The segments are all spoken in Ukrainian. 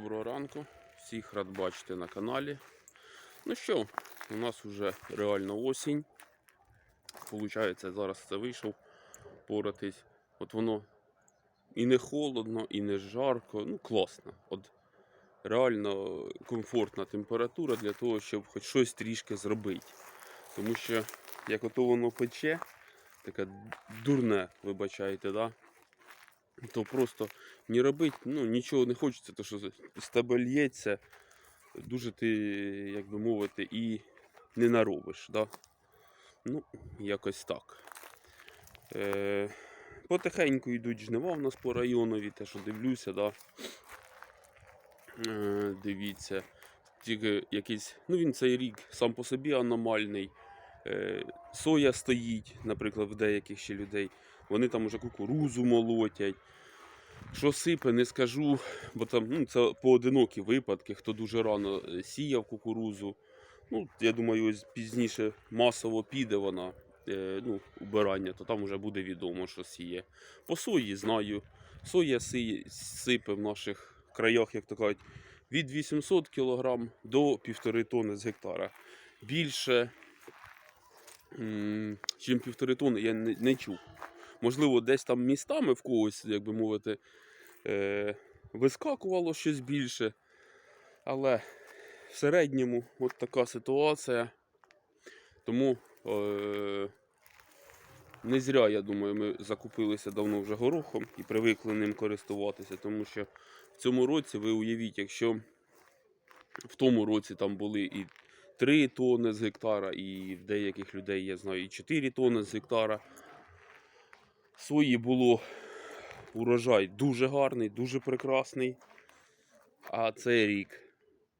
доброго ранку. Всіх рад бачити на каналі. Ну що, у нас вже реально осінь. Получається, зараз це вийшов поратись. От воно і не холодно, і не жарко. Ну, класно. От реально комфортна температура для того, щоб хоч щось трішки зробити. Тому що як ото воно пече, таке дурне, вибачайте, да? То просто не робити, ну нічого не хочеться, то що з тебе лється, дуже ти, як би мовити, і не наробиш. Да? Ну, якось так. Е, потихеньку йдуть жнива в нас по районові, те, що дивлюся, да? е, дивіться. Тільки якийсь, ну він цей рік сам по собі аномальний. Е, соя стоїть, наприклад, в деяких ще людей. Вони там уже кукурузу молотять. Що сипе, не скажу, бо там ну, це поодинокі випадки, хто дуже рано е, сіяв кукурузу. Ну, я думаю, ось пізніше масово піде вона, е, ну, убирання, то там вже буде відомо, що сіє. По сої знаю. Соя сиє, сипе в наших краях, як то кажуть, від 800 кг до 1,5 тонни з гектара. Більше, чим півтори тонни, я не, не чув. Можливо, десь там містами в когось, як би мовити, е, вискакувало щось більше. Але в середньому от така ситуація. Тому е, не зря, я думаю, ми закупилися давно вже горохом і привикли ним користуватися, тому що в цьому році ви уявіть, якщо в тому році там були і 3 тонни з гектара, і в деяких людей, я знаю, і 4 тонни з гектара. Сої було урожай дуже гарний, дуже прекрасний. А цей рік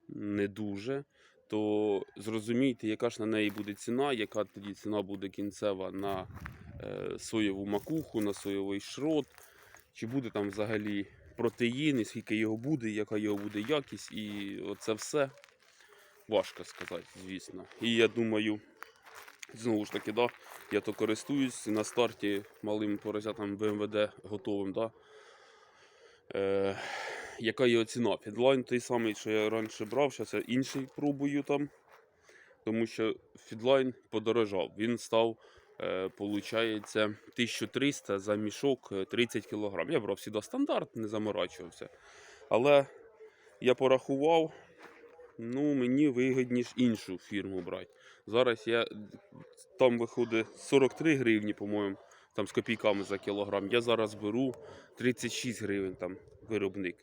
не дуже. То зрозумійте, яка ж на неї буде ціна, яка тоді ціна буде кінцева на е, соєву макуху, на соєвий шрот, чи буде там взагалі протеїн, скільки його буде, яка його буде якість, і оце все важко сказати, звісно. І я думаю, знову ж таки, да, я то користуюсь на старті малим поросятам БМВД готовим. Да? Е, яка його ціна? Фідлайн той самий, що я раніше брав, зараз я інший пробую там. Тому що фідлайн подорожав. Він став, е, получається, 1300 за мішок е, 30 кг. Я брав сюди стандарт, не заморачувався. Але я порахував, ну мені вигідніше іншу фірму брати. Зараз я там виходить 43 гривні, по-моєму, там з копійками за кілограм. Я зараз беру 36 гривень там виробник.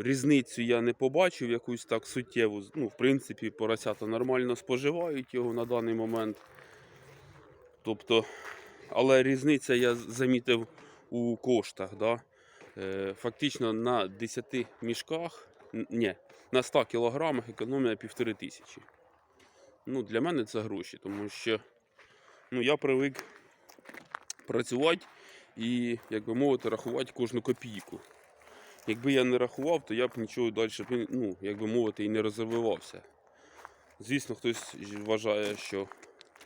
Різницю я не побачив якусь так суттєву. Ну, в принципі, поросята нормально споживають його на даний момент. Тобто, але різниця я замітив у коштах. Да? Е, фактично на 10 мішках, ні, на 100 кілограмах економія півтори тисячі. Ну, для мене це гроші, тому що ну, я привик працювати і, як би мовити, рахувати кожну копійку. Якби я не рахував, то я б нічого далі, ну, як би мовити, і не розвивався. Звісно, хтось вважає, що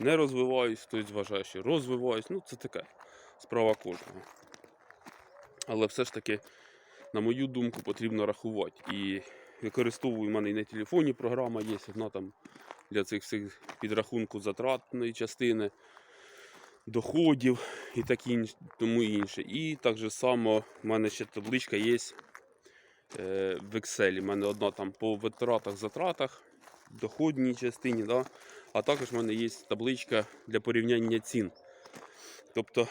не розвиваюсь, хтось вважає, що розвиваюсь. Ну, це таке справа кожного. Але все ж таки, на мою думку, потрібно рахувати. І використовую в мене і на телефоні програма є, одна там для цих всіх підрахунку затратної частини, доходів і такі інш- тому інше. І так же само в мене ще табличка є е, в Excel. У мене одна там по витратах, затратах, доходній частині, да? а також в мене є табличка для порівняння цін. Тобто,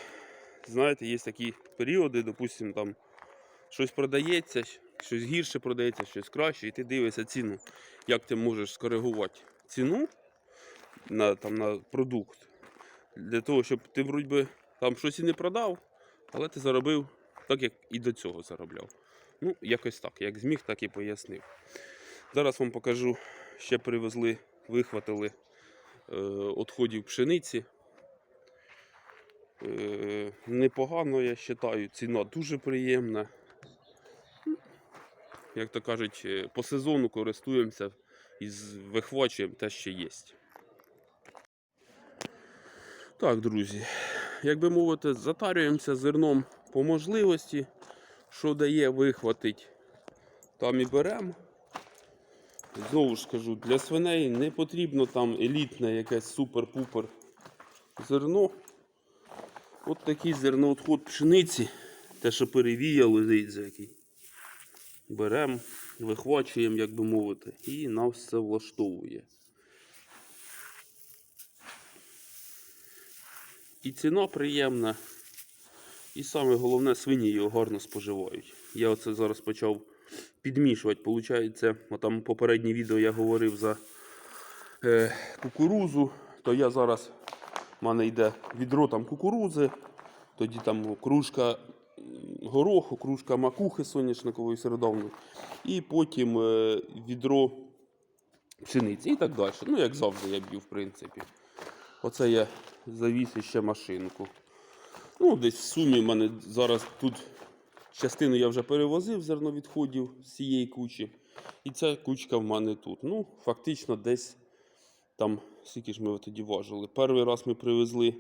знаєте, є такі періоди, допустимо, там щось продається, щось гірше продається, щось краще, і ти дивишся ціну, як ти можеш скоригувати ціну на, там, на продукт. Для того, щоб ти вроді би там щось і не продав, але ти заробив так, як і до цього заробляв. Ну, якось так. Як зміг, так і пояснив. Зараз вам покажу, ще привезли, вихватили е, пшениці. Е, непогано, я вважаю, ціна дуже приємна. Як то кажуть, е, по сезону користуємося і вихвачуємо те, що є. Так, друзі, як би мовити, затарюємося зерном по можливості, що дає вихватить там і беремо. Знову ж кажу, для свиней не потрібно там елітне якесь супер-пупер зерно. От такий зерноотход пшениці, те, що дивіться який. Беремо, вихвачуємо, як би мовити, і нас це влаштовує. І ціна приємна. І саме головне, свині його гарно споживають. Я оце зараз почав підмішувати. Получається, там попереднє відео я говорив за е, кукурузу, то я зараз в мене йде відро там кукурузи, тоді там кружка гороху, кружка макухи соняшникової середовної, і потім е, відро пшениці і так далі. Ну, як завжди я б'ю, в принципі. Оце я завіз ще машинку. Ну, десь в сумі в мене зараз тут частину я вже перевозив зерновідходів з цієї кучі. І ця кучка в мене тут. Ну, фактично десь там, скільки ж ми тоді важили. Перший раз ми привезли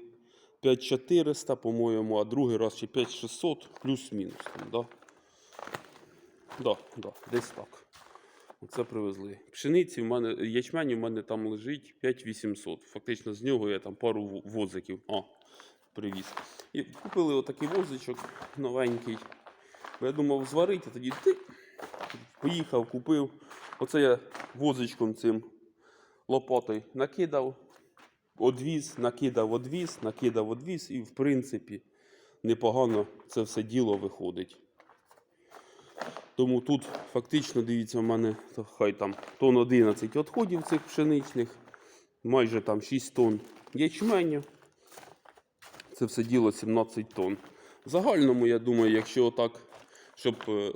5400, по-моєму, а другий раз ще 5600 плюс-мінус. Там, да? Да, да, десь так. Оце привезли. Пшениці в мене, ячмені в мене там лежить 5800. Фактично з нього я там пару возиків. А, привіз. І купили отакий возичок новенький. Я думав зварити, а тоді ти поїхав, купив. Оце я возичком цим лопатою накидав, одвіз, накидав, одвіз, накидав, одвіз, і в принципі непогано це все діло виходить. Тому тут фактично, дивіться, в мене хай там тонн 11 відходів цих пшеничних, майже там 6 тонн ячменю. Це все діло 17 тонн. В загальному, я думаю, якщо отак, щоб е,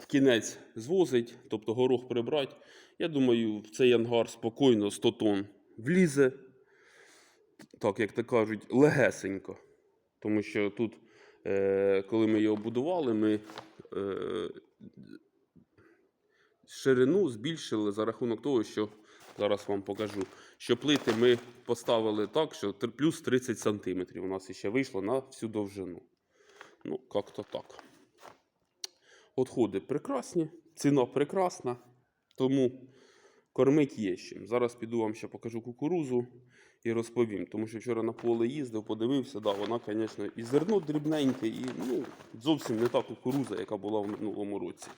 в кінець звозить, тобто горох прибрати, я думаю, в цей ангар спокійно 100 тонн влізе. Так, як то кажуть, легесенько. Тому що тут, е, коли ми його будували, ми е, ширину збільшили за рахунок того, що зараз вам покажу, що плити ми поставили так, що плюс 30 см у нас ще вийшло на всю довжину. Ну, як-то так. Отходи прекрасні, ціна прекрасна, тому кормить є чим. Зараз піду вам ще покажу кукурузу і розповім. Тому що вчора на поле їздив, подивився, да, вона, звісно, і зерно дрібненьке, і ну, зовсім не та кукуруза, яка була в минулому році.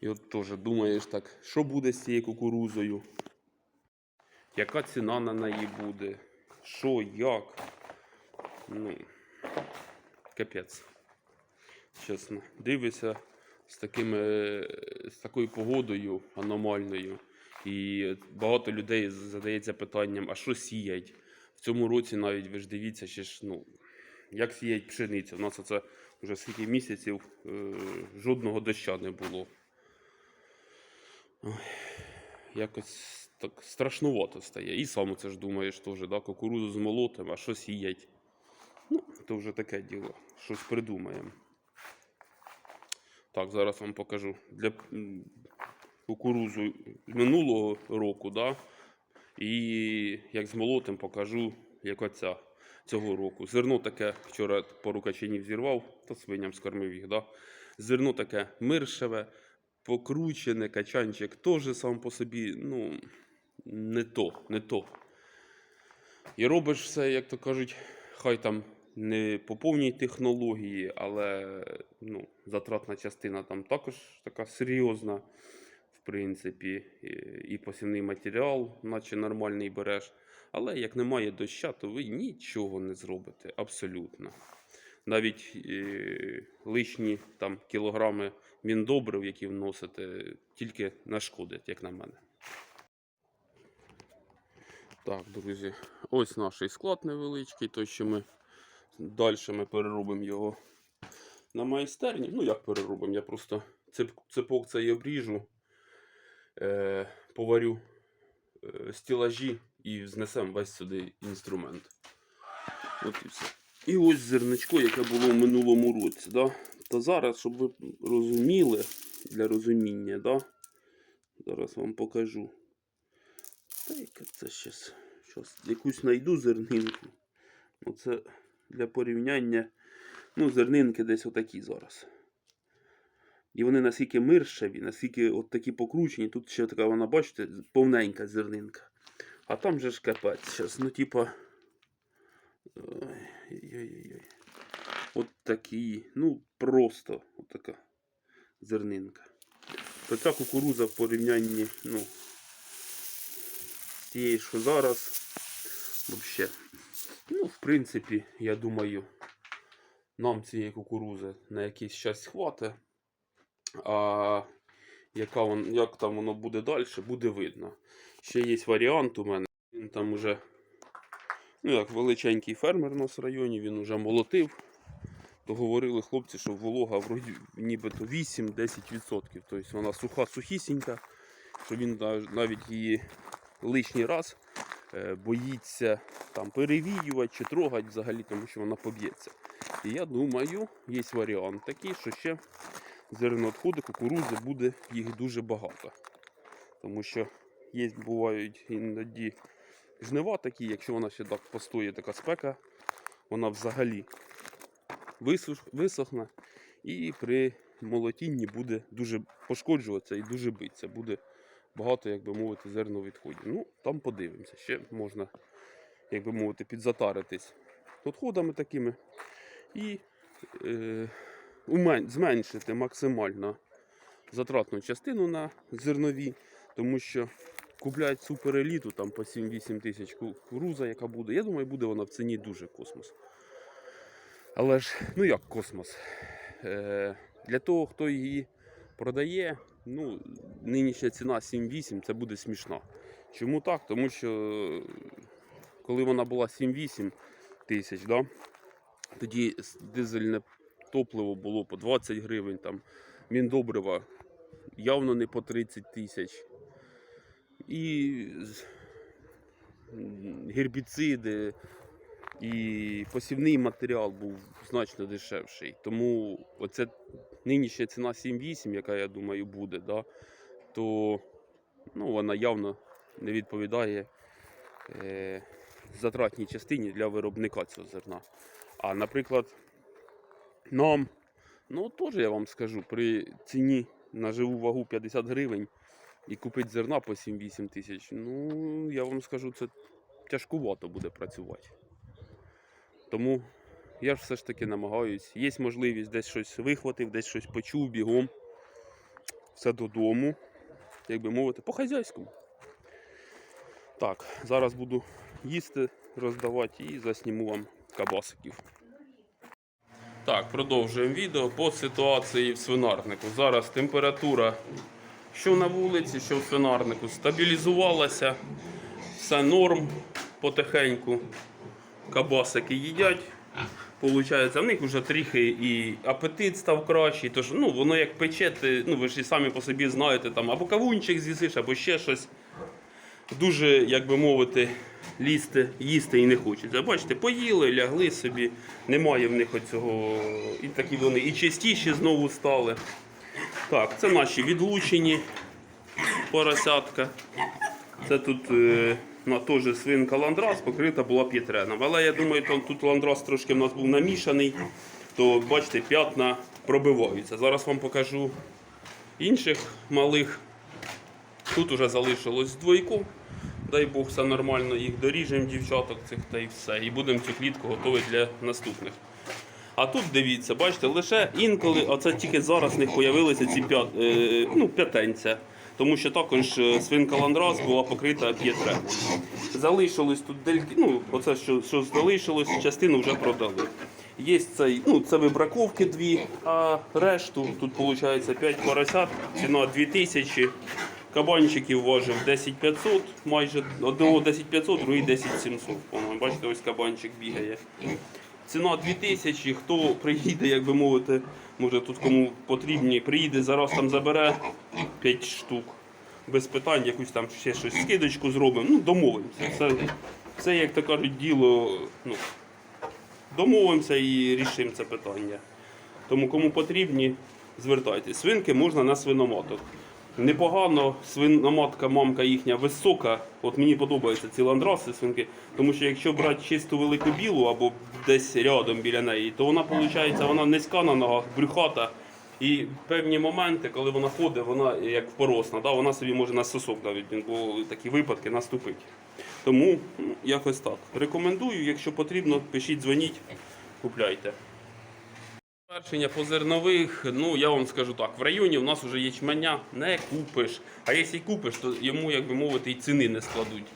І от теж думаєш так, що буде з цією кукурузою? Яка ціна на неї буде? Що, як? Ну, капець. Чесно. Дивишся з, такими, з такою погодою аномальною. І багато людей задається питанням, а що сіять? В цьому році навіть ви ж дивіться, ще ж, ну, як сіять пшениця. У нас це вже скільки місяців е, жодного доща не було. Ой, якось так страшнувато стає. І сам це ж думаєш теж, да, кукурузу з молотом, а що сіять. Ну, то вже таке діло. Щось придумаємо. Так, зараз вам покажу. Для кукурузу минулого року, да, і як з молотом покажу, як оця цього року. Зерно таке, вчора пару качанів зірвав, то свиням скормив їх. Да. Зерно таке миршеве, покручене, качанчик теж сам по собі, ну, не то, не то. І робиш все, як то кажуть, хай там не по повній технології, але ну, затратна частина там також така серйозна, в принципі, і, посівний матеріал, наче нормальний береш. Але як немає доща, то ви нічого не зробите абсолютно. Навіть е, лишні там кілограми міндобрив, які вносите, тільки нашкодять, як на мене. Так, друзі, ось наш склад невеличкий, той, що ми далі ми переробимо його на майстерні. Ну, як переробимо? Я просто цепок цей обріжу, е, поварю е, стілажі і знесемо весь сюди інструмент. От і все. І ось зерничко, яке було в минулому році. Да? Та зараз, щоб ви розуміли, для розуміння, да? зараз вам покажу. Та яка це щас якусь знайду зернинку. Оце для порівняння. Ну, зернинки десь отакі зараз. І вони наскільки миршеві, наскільки от такі покручені, тут ще така вона, бачите, повненька зернинка. А там же ж капець зараз, ну типа. Ой-ой-ой. От такі, ну просто от зернинка. То ця кукуруза в порівнянні, ну, з тією, що зараз, взагалі. Ну, в принципі, я думаю, нам цієї кукурузи на якийсь час хватить. А яка вон, як там воно буде далі, буде видно. Ще є варіант у мене. Він там уже, ну як величенький фермер у нас в районі, він уже молотив. То говорили хлопці, що волога вроді нібито 8-10%. Тобто вона суха, сухісінька, що він навіть її лишній раз боїться там перевіювати чи трогати взагалі, тому що вона поб'ється. І я думаю, є варіант такий, що ще зерноотходи кукурузи буде їх дуже багато. Тому що є, бувають іноді жнива такі, якщо вона ще так постоїть така спека, вона взагалі висохне і при молотінні буде дуже пошкоджуватися і дуже битися. Буде багато, як би мовити, зерновідходів. Ну, там подивимося. Ще можна, як би мовити, підзатаритись відходами такими і е, зменшити максимально затратну частину на зернові, тому що купляють супереліту там по 7-8 тисяч кукуруза, яка буде. Я думаю, буде вона в ціні дуже космос. Але ж, ну як космос? Е, для того, хто її продає, ну, нинішня ціна 7-8 це буде смішно. Чому так? Тому що коли вона була 7-8 тисяч, да, тоді дизельне топливо було по 20 гривень, там, міндобрива явно не по 30 тисяч. І гербіциди, і посівний матеріал був значно дешевший. Тому оце нинішня ціна 7-8, яка я думаю буде, да, то ну, вона явно не відповідає е, затратній частині для виробника цього зерна. А наприклад, нам, ну теж я вам скажу, при ціні на живу вагу 50 гривень і купити зерна по 7-8 тисяч, ну я вам скажу, це тяжкувато буде працювати. Тому я ж все ж таки намагаюсь. Є можливість десь щось вихватив, десь щось почув бігом. Все додому. Як би мовити, по хазяйському. Так, зараз буду їсти, роздавати і засніму вам кабасиків. Так, продовжуємо відео по ситуації в свинарнику. Зараз температура, що на вулиці, що в свинарнику, стабілізувалася. Все норм потихеньку кабасики їдять. Получається, в них вже трохи і апетит став кращий. Тож ну, воно як пече, ти, ну ви ж і самі по собі знаєте, там або кавунчик з'їсиш, або ще щось. Дуже, як би мовити, лізти, їсти і не хочеться. Бачите, поїли, лягли собі, немає в них оцього. І такі вони і чистіші знову стали. Так, це наші відлучені поросятка. Це тут е, на теж свинка ландрас покрита була п'єтреном. Але я думаю, там тут ландрас трошки в нас був намішаний, то бачите, п'ятна пробиваються. Зараз вам покажу інших малих. Тут уже залишилось двойку. Дай Бог, все нормально, їх доріжемо, дівчаток цих та і все. І будемо цю клітку готові для наступних. А тут дивіться, бачите, лише інколи, оце тільки зараз них з'явилися ці п'ят, е, ну, п'ятенця. Тому що також е, свинка ландрас була покрита п'єтре. Залишилось тут дельки, ну, оце що, що залишилось, частину вже продали. Є цей, ну, це вибраковки дві, а решту тут виходить 5 поросят, ціна 2000. Кабанчиків важив 10500, майже одного 10500, другий 10700. по-моєму. Бачите, ось кабанчик бігає. Ціна 2000, хто приїде, як би мовити, може тут кому потрібні, приїде, зараз там забере 5 штук. Без питань, якусь там ще щось скидочку зробимо. Ну, домовимося. Це, це як то кажуть, діло. Ну, домовимося і рішимо це питання. Тому кому потрібні, звертайтесь. Свинки можна на свиноматок. Непогано, свиноматка, мамка їхня висока. От мені подобаються ці ландраси свинки, тому що якщо брати чисту велику білу або десь рядом біля неї, то вона виходить, вона низька на ногах, брюхата І певні моменти, коли вона ходить, вона як поросна, да, вона собі може на сосок навіть, бо такі випадки наступить. Тому ну, якось так. Рекомендую, якщо потрібно, пишіть, дзвоніть, купляйте. Першення по зернових, ну я вам скажу так, в районі у нас вже ячменя не купиш. А якщо купиш, то йому, як би мовити, і ціни не складуть.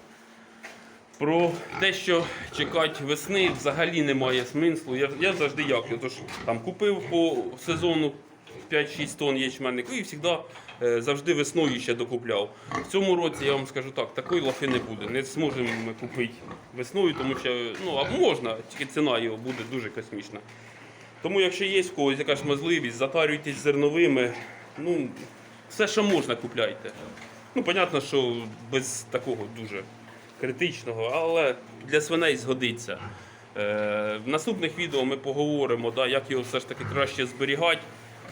Про те, що чекати весни, взагалі немає смислу. Я, я завжди як. Тож там купив по сезону 5-6 тонн ячменнику і завжди, е, завжди весною ще докупляв. В цьому році я вам скажу так, такої лафи не буде. Не зможемо ми купити весною, тому що ну, а можна, тільки ціна його буде дуже космічна. Тому, якщо є в когось якась можливість, затарюйтесь зерновими, ну, все, що можна, купляйте. Ну, понятно, що без такого дуже критичного, але для свиней згодиться. Е, в наступних відео ми поговоримо, да, як його все ж таки краще зберігати,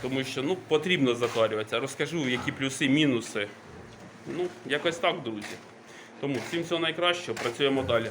тому що ну, потрібно затарюватися. Розкажу, які плюси, мінуси. Ну, якось так, друзі. Тому всім всього найкращого, працюємо далі.